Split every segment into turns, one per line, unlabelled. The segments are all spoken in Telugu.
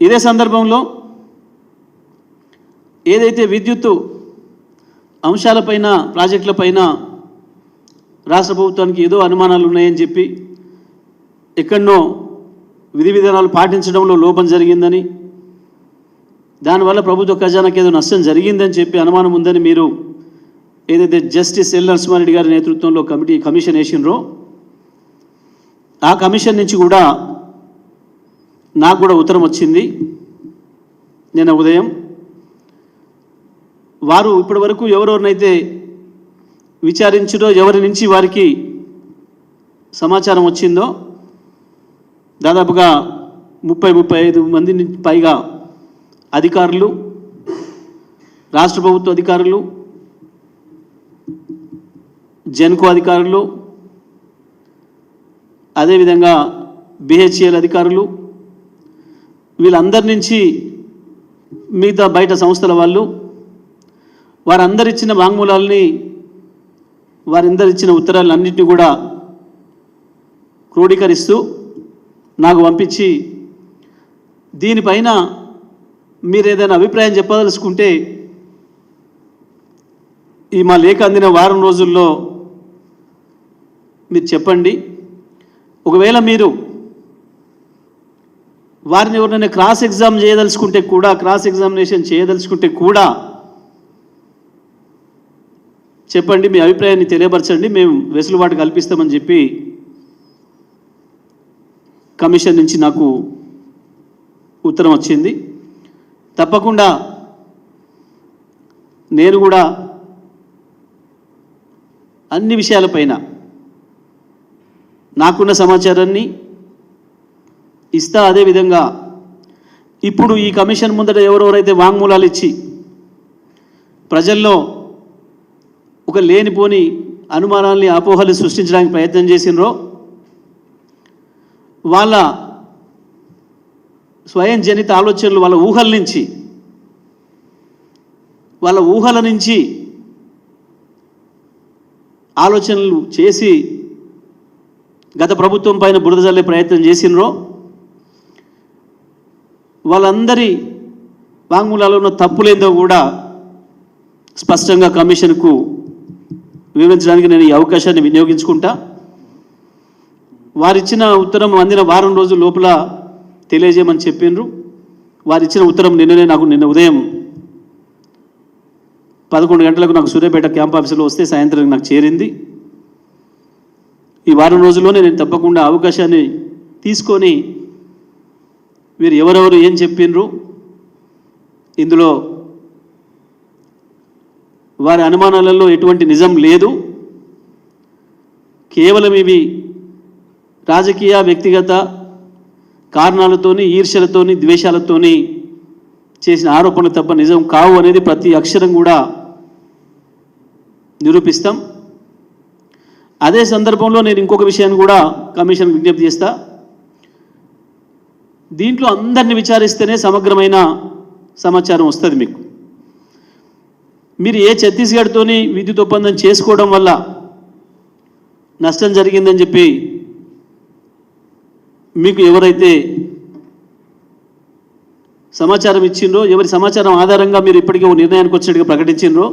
ఇదే సందర్భంలో ఏదైతే విద్యుత్తు అంశాలపైన ప్రాజెక్టులపైన రాష్ట్ర ప్రభుత్వానికి ఏదో అనుమానాలు ఉన్నాయని చెప్పి ఎక్కడనో విధి విధానాలు పాటించడంలో లోపం జరిగిందని దానివల్ల ప్రభుత్వ ఖజానాకి ఏదో నష్టం జరిగిందని చెప్పి అనుమానం ఉందని మీరు ఏదైతే జస్టిస్ ఎల్ నరసింహారెడ్డి గారి నేతృత్వంలో కమిటీ కమిషన్ వేసినరో ఆ కమిషన్ నుంచి కూడా నాకు కూడా ఉత్తరం వచ్చింది. నిన్న ఉదయం. వారు ఇప్పటి వరకు ఎవరెవరినైతే విచారించడో ఎవరి నుంచి వారికి సమాచారం వచ్చిందో దాదాపుగా ముప్పై ముప్పై ఐదు మంది పైగా అధికారులు రాష్ట్ర ప్రభుత్వ అధికారులు జెన్కో అధికారులు అదేవిధంగా బిహెచ్ఎల్ అధికారులు వీళ్ళందరి నుంచి మిగతా బయట సంస్థల వాళ్ళు వారందరిచ్చిన ఇచ్చిన వాంగ్మూలాల్ని ఇచ్చిన ఉత్తరాలన్నింటినీ కూడా క్రోడీకరిస్తూ నాకు పంపించి దీనిపైన మీరు ఏదైనా అభిప్రాయం చెప్పదలుచుకుంటే ఈ మా లేఖ అందిన వారం రోజుల్లో మీరు చెప్పండి. ఒకవేళ మీరు వారిని ఎవరినైనా క్రాస్ ఎగ్జామ్ చేయదలుచుకుంటే కూడా క్రాస్ ఎగ్జామినేషన్ చేయదలుచుకుంటే కూడా చెప్పండి మీ అభిప్రాయాన్ని తెలియపరచండి మేము వెసులుబాటు కల్పిస్తామని చెప్పి కమిషన్ నుంచి నాకు ఉత్తరం వచ్చింది. తప్పకుండా నేను కూడా అన్ని విషయాలపైన నాకున్న సమాచారాన్ని ఇస్తా అదేవిధంగా ఇప్పుడు ఈ కమిషన్ ముందట ఎవరెవరైతే వాంగ్మూలాలు ఇచ్చి ప్రజల్లో ఒక లేనిపోని అనుమానాల్ని అపోహలు సృష్టించడానికి ప్రయత్నం చేసినరో వాళ్ళ స్వయం జనిత ఆలోచనలు వాళ్ళ ఊహల నుంచి వాళ్ళ ఊహల నుంచి ఆలోచనలు చేసి గత ప్రభుత్వం పైన బురదజల్లే ప్రయత్నం చేసినరో వాళ్ళందరి వాంగ్మూలాలో ఉన్న తప్పులేందో కూడా స్పష్టంగా కమిషన్కు వివరించడానికి నేను ఈ అవకాశాన్ని వినియోగించుకుంటా. వారిచ్చిన ఉత్తరం అందిన వారం రోజుల లోపల తెలియజేయమని చెప్పిండ్రు వారిచ్చిన ఉత్తరం నిన్ననే నాకు నిన్న ఉదయం పదకొండు గంటలకు నాకు సూర్యాపేట క్యాంప్ ఆఫీసులో వస్తే సాయంత్రం నాకు చేరింది. ఈ వారం రోజుల్లోనే నేను తప్పకుండా అవకాశాన్ని తీసుకొని వీరు ఎవరెవరు ఏం చెప్పిండ్రు ఇందులో వారి అనుమానాలలో ఎటువంటి నిజం లేదు. కేవలం ఇవి రాజకీయ వ్యక్తిగత కారణాలతోని ఈర్ష్యలతోని ద్వేషాలతోని చేసిన ఆరోపణలు తప్ప నిజం కావు అనేది ప్రతి అక్షరం కూడా నిరూపిస్తాం. అదే సందర్భంలో నేను ఇంకొక విషయాన్ని కూడా కమిషన్ విజ్ఞప్తి చేస్తా. దీంట్లో అందరిని విచారిస్తేనే సమగ్రమైన సమాచారం వస్తుంది మీకు. మీరు ఏ ఛత్తీస్గఢ్తోని విద్యుత్ ఒప్పందం చేసుకోవడం వల్ల నష్టం జరిగిందని చెప్పి మీకు ఎవరైతే సమాచారం ఇచ్చిండ్రో ఎవరి సమాచారం ఆధారంగా మీరు ఇప్పటికే ఓ నిర్ణయానికి వచ్చినట్టుగా ప్రకటించిండ్రో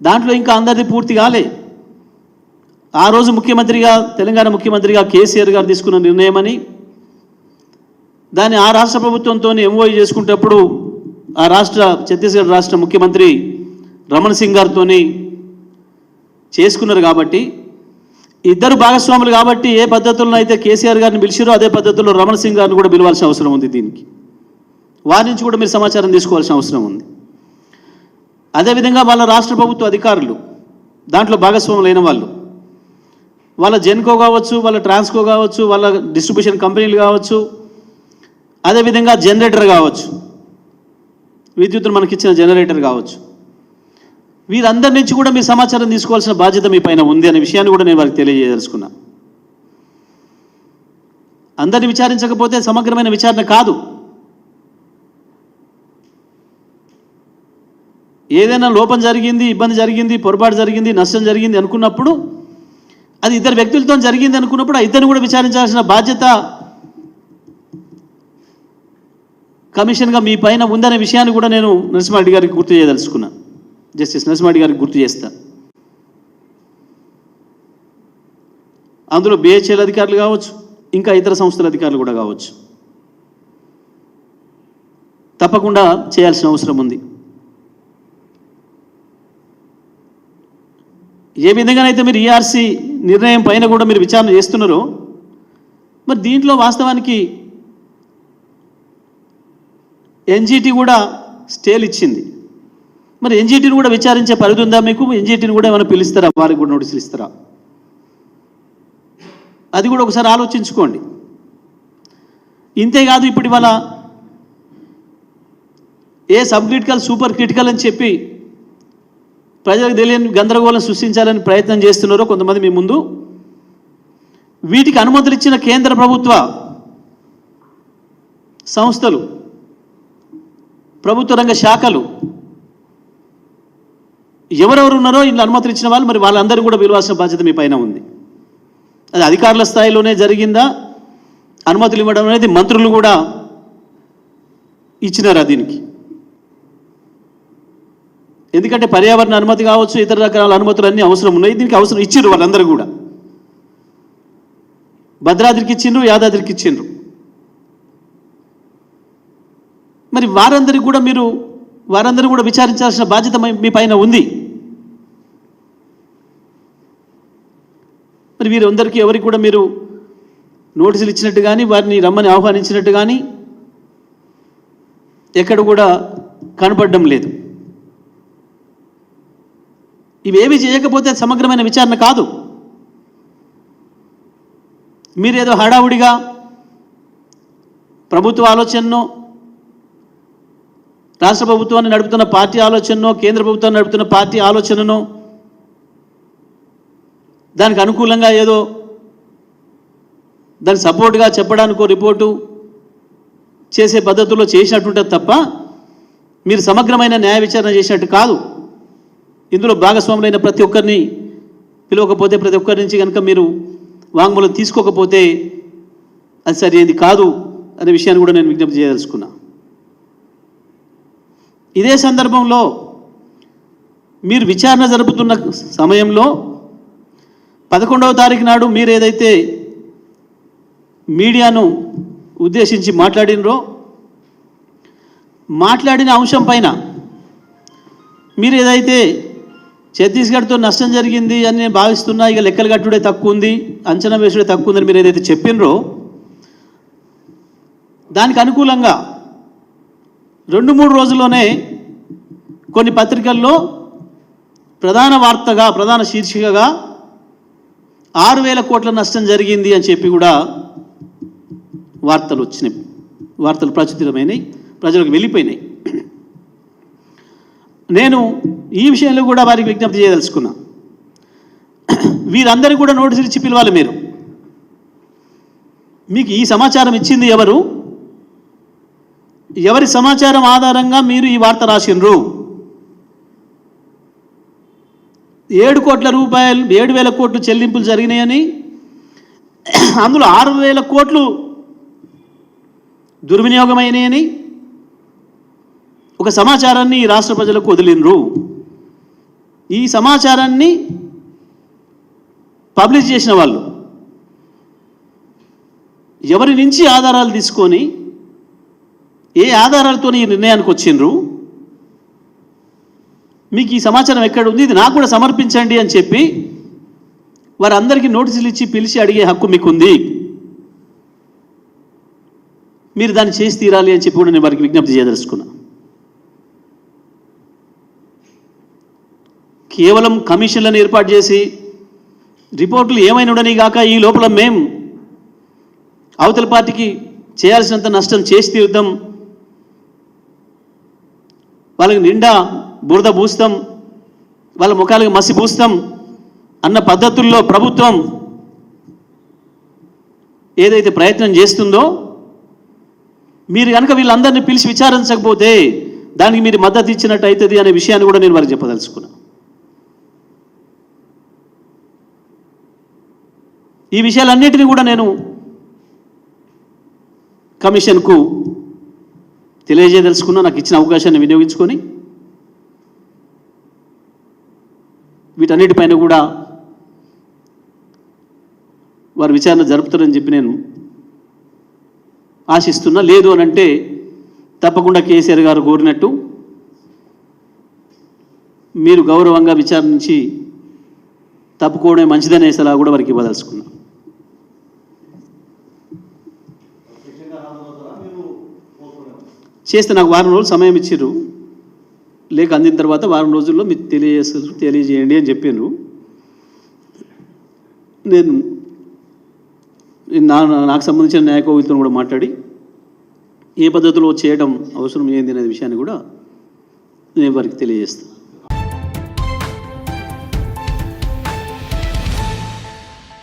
దాంట్లో ఇంకా అందరిది పూర్తి కాలే. ఆ రోజు ముఖ్యమంత్రిగా తెలంగాణ ముఖ్యమంత్రిగా కేసీఆర్ గారు తీసుకున్న నిర్ణయం అని దాన్ని ఆ రాష్ట్ర ప్రభుత్వంతో ఎంఓ చేసుకునేటప్పుడు ఆ రాష్ట్ర ఛత్తీస్గఢ్ రాష్ట్ర ముఖ్యమంత్రి రమణ్ సింగ్ గారితో చేసుకున్నారు కాబట్టి ఇద్దరు భాగస్వాములు కాబట్టి ఏ పద్ధతుల్లో అయితే కేసీఆర్ గారిని పిలిచిరో అదే పద్ధతిలో రమణ్ సింగ్ గారిని కూడా పిలవాల్సిన అవసరం ఉంది దీనికి. వారి నుంచి కూడా మీరు సమాచారం తీసుకోవాల్సిన అవసరం ఉంది. అదేవిధంగా వాళ్ళ రాష్ట్ర ప్రభుత్వ అధికారులు దాంట్లో భాగస్వాములైన వాళ్ళు వాళ్ళ జెన్కో కావచ్చు వాళ్ళ ట్రాన్స్కో కావచ్చు వాళ్ళ డిస్ట్రిబ్యూషన్ కంపెనీలు కావచ్చు అదేవిధంగా జనరేటర్ కావచ్చు. విద్యుత్తును మనకిచ్చిన జనరేటర్ కావచ్చు. వీరందరి నుంచి కూడా మీ సమాచారం తీసుకోవాల్సిన బాధ్యత మీ పైన ఉంది అనే విషయాన్ని కూడా నేను వారికి తెలియజేయదలుచుకున్నా. అందరిని విచారించకపోతే సమగ్రమైన విచారణ కాదు. ఏదైనా లోపం జరిగింది ఇబ్బంది జరిగింది పొరపాటు జరిగింది నష్టం జరిగింది అనుకున్నప్పుడు అది ఇద్దరు వ్యక్తులతో జరిగింది అనుకున్నప్పుడు ఆ ఇద్దరిని కూడా విచారించాల్సిన బాధ్యత కమిషన్గా మీ పైన ఉందనే విషయాన్ని కూడా నేను నరసింహారెడ్డి గారికి గుర్తు చేయదలుచుకున్నా. జస్టిస్ నరసింహారెడ్డి గారికి గుర్తు చేస్తా. అందులో బిహెచ్ఎల్ అధికారులు కావచ్చు ఇంకా ఇతర సంస్థల అధికారులు కూడా కావచ్చు. తప్పకుండా చేయాల్సిన అవసరం ఉంది. ఏ విధంగానైతే మీరు ఈఆర్సీ నిర్ణయం పైన కూడా మీరు విచారణ చేస్తున్నారో మరి దీంట్లో వాస్తవానికి ఎన్జీటీ కూడా స్టేలు ఇచ్చింది. మరి ఎన్జీటీని కూడా విచారించే పరిధి ఉందా మీకు? ఎన్జీటీని కూడా ఏమైనా పిలుస్తారా? వారికి కూడా నోటీసులు ఇస్తారా? అది కూడా ఒకసారి ఆలోచించుకోండి. ఇంతేకాదు ఇప్పుడు ఇవాళ ఏ సబ్ క్రిటికల్ సూపర్ క్రిటికల్ అని చెప్పి ప్రజలకు తెలియని గందరగోళం సృష్టించాలని ప్రయత్నం చేస్తున్నారో కొంతమంది మీ ముందు. వీటికి అనుమతులు ఇచ్చిన కేంద్ర ప్రభుత్వ సంస్థలు ప్రభుత్వ రంగ శాఖలు. ఎవరెవరు ఉన్నారో ఇందులో అనుమతులు ఇచ్చిన వాళ్ళు మరి వాళ్ళందరూ కూడా పిలవాల్సిన బాధ్యత మీ పైన ఉంది. అది అధికారుల స్థాయిలోనే జరిగిందా? అనుమతులు ఇవ్వడం అనేది మంత్రులు కూడా ఇచ్చినారా దీనికి? ఎందుకంటే పర్యావరణ అనుమతి కావచ్చు ఇతర రకాల అనుమతులు అన్నీ అవసరం ఉన్నాయి. దీనికి అవసరం ఇచ్చిండ్రు వాళ్ళందరూ కూడా. భద్రాద్రికి ఇచ్చిండ్రు యాదాద్రికి ఇచ్చిండ్రు మరి వారందరికి కూడా మీరు వారందరూ కూడా విచారించాల్సిన బాధ్యత మీ- పైన ఉంది. మరి వీరందరికీ ఎవరికి కూడా మీరు నోటీసులు ఇచ్చినట్టు కానీ వారిని రమ్మని ఆహ్వానించినట్టు కానీ ఎక్కడ కూడా కనపడడం లేదు. ఇవేవి చేయకపోతే సమగ్రమైన విచారణ కాదు. మీరేదో హడావుడిగా ప్రభుత్వ ఆలోచనను రాష్ట్ర ప్రభుత్వాన్ని నడుపుతున్న పార్టీ ఆలోచననో కేంద్ర ప్రభుత్వాన్ని నడుపుతున్న పార్టీ ఆలోచననో దానికి అనుకూలంగా ఏదో దానికి సపోర్ట్గా చెప్పడానికి రిపోర్టు చేసే పద్ధతుల్లో చేసినట్టుంటే తప్ప మీరు సమగ్రమైన న్యాయ విచారణ చేసినట్టు కాదు. ఇందులో భాగస్వాములైన ప్రతి ఒక్కరిని పిలవకపోతే ప్రతి ఒక్కరి నుంచి కనుక మీరు వాంగ్మూలం తీసుకోకపోతే అది సరైనది కాదు అనే విషయాన్ని కూడా నేను విజ్ఞప్తి చేయదలుచుకున్నా. ఇదే సందర్భంలో మీరు విచారణ జరుపుతున్న సమయంలో పదకొండవ తారీఖు నాడు మీరు ఏదైతే మీడియాను ఉద్దేశించి మాట్లాడినరో మాట్లాడిన అంశం పైన మీరు ఏదైతే ఛత్తీస్గఢ్తో నష్టం జరిగింది అని నేను భావిస్తున్నా ఇక లెక్కలు కట్టుడే తక్కువ ఉంది అంచనా వేసుడే తక్కువ ఉందని మీరు ఏదైతే చెప్పినరో దానికి అనుకూలంగా రెండు మూడు రోజుల్లోనే కొన్ని పత్రికల్లో ప్రధాన వార్తగా ప్రధాన శీర్షికగా ఆరు వేల కోట్ల నష్టం జరిగింది అని చెప్పి కూడా వార్తలు వచ్చినాయి. వార్తలు ప్రచురితమైనవి ప్రజలకు వెళ్ళిపోయినాయి. నేను ఈ విషయంలో కూడా వారికి విజ్ఞప్తి చేయదలుచుకున్నా. వీరందరికీ కూడా నోటీసులు ఇచ్చి పిలవాలి మీరు. మీకు ఈ సమాచారం ఇచ్చింది ఎవరు? ఎవరి సమాచారం ఆధారంగా మీరు ఈ వార్త రాసిండ్రు ఏడు కోట్ల రూపాయలు ఏడు వేల కోట్లు చెల్లింపులు జరిగినాయని అందులో ఆరు వేల కోట్లు దుర్వినియోగమైనాయని ఒక సమాచారాన్ని ఈ రాష్ట్ర ప్రజలకు వదిలినరు. ఈ సమాచారాన్ని పబ్లిష్ చేసిన వాళ్ళు ఎవరి నుంచి ఆధారాలు తీసుకొని ఏ ఆధారాలతో ఈ నిర్ణయానికి వచ్చిండ్రు? మీకు ఈ సమాచారం ఎక్కడ ఉంది? ఇది నాకు కూడా సమర్పించండి అని చెప్పి వారందరికీ నోటీసులు ఇచ్చి పిలిచి అడిగే హక్కు మీకుంది. మీరు దాన్ని చేసి తీరాలి అని చెప్పి కూడా నేను వారికి విజ్ఞప్తి చేయదలుచుకున్నా. కేవలం కమిషన్లను ఏర్పాటు చేసి రిపోర్టులు ఏమైనా ఉండని ఈ లోపల మేం అవతల పార్టీకి చేయాల్సినంత నష్టం చేసి తీరుద్దాం వాళ్ళకి నిండా బురద పూస్తాం వాళ్ళ ముఖాలకు మసి పూస్తాం అన్న పద్ధతుల్లో ప్రభుత్వం ఏదైతే ప్రయత్నం చేస్తుందో మీరు కనుక వీళ్ళందరినీ పిలిచి విచారించకపోతే దానికి మీరు మద్దతు ఇచ్చినట్టు అవుతుంది అనే విషయాన్ని కూడా నేను వారికి చెప్పదలుచుకున్నా. ఈ విషయాలన్నిటినీ కూడా నేను కమిషన్కు తెలియజేయదలుచుకున్నా నాకు ఇచ్చిన అవకాశాన్ని వినియోగించుకొని వీటన్నిటిపైన కూడా వారు విచారణ జరుపుతారని చెప్పి నేను ఆశిస్తున్నా. లేదు అని అంటే తప్పకుండా కేసీఆర్ గారు కోరినట్టు మీరు గౌరవంగా విచారించి తప్పుకోవడమే మంచిదనే సలహా కూడా వారికి ఇవ్వదలుచుకున్నా. చేస్తే నాకు వారం రోజులు సమయం ఇచ్చారు లేక అందిన తర్వాత వారం రోజుల్లో మీకు తెలియజేస్తారు తెలియజేయండి అని చెప్పాను నేను నా నాకు సంబంధించిన న్యాయకోవితులను కూడా మాట్లాడి ఏ పద్ధతిలో చేయడం అవసరం ఏంది అనే విషయాన్ని కూడా నేను వారికి తెలియజేస్తాను